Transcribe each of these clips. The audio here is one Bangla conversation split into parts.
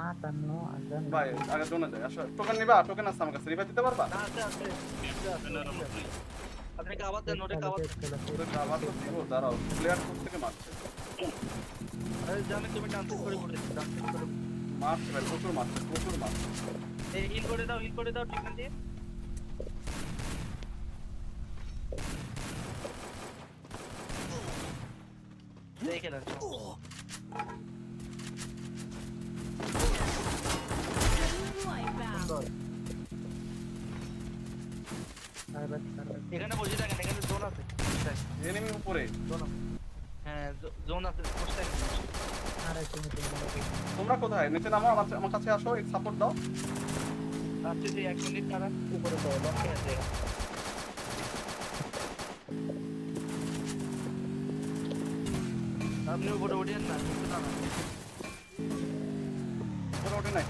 মাতানো ভাই আগে দোনে যাই আসো। টোকেন নিবা? টোকেন আছে আমার কাছে রিভাইভ দিতে পারবা? আছে আছে আছে, আছে, আছে। আপনি কাবাত দেন ওটা কাবাত। ওরে আবার তো দিব দাঁড়াও। প্লেয়ার থেকে মারছে? আরে জামিন তুমি করে করে। মারছে ভাই প্রচুর মারছে প্রচুর মারছে। এই হিল করে দাও হিল করে দাও ট্রিটমেন্ট দিয়ে। দেখে না এখানে বসে থাকেন এখানে জোন আছে। এনিমি উপরে। জোন হ্যাঁ জোন আছে তুমি তোমরা কোথায়? নিচে নামো আমার আমার কাছে আসো সাপোর্ট দাও। আসছে যে এক মিনিট তারা উপরে তো লক্ষ্যে আছে আপনি উপরে উঠেন না কিছু না না উপরে ওঠে নাই।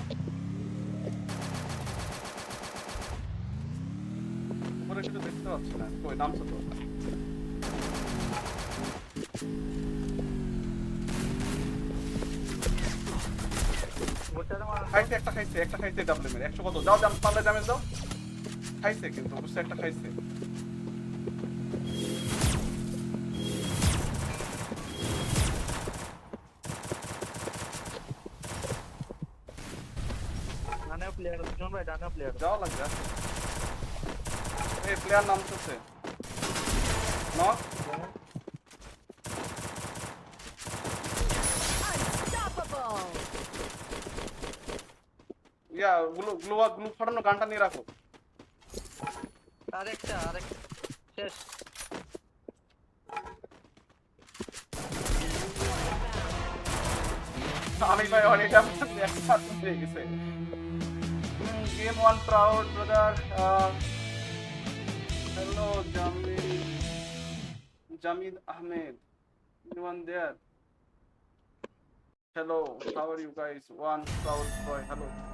কিছু দেখতে পাচ্ছি না কই নামছো তো খাইছে একটা খাইছে একটা খাইছে ডাবল মেরে একশো কত যাও দাম পারলে ড্যামেজ দাও খাইছে কিন্তু বুঝছে একটা খাইছে প্লেয়ার জন ভাই ডানে প্লেয়ার যাওয়া লাগবে। এই প্লেয়ার নামতেছে নক Unstoppable! ইয়া গ্লু গ্লু গ্লু ফাটানো গানটা নিয়ে রাখো আরেকটা আরেকটা শেষ আমি ভাই অনেকটা একটা হয়ে গেছে game one proud brother hello Jamil Jamid Ahmed anyone there hello how are you guys one proud boy hello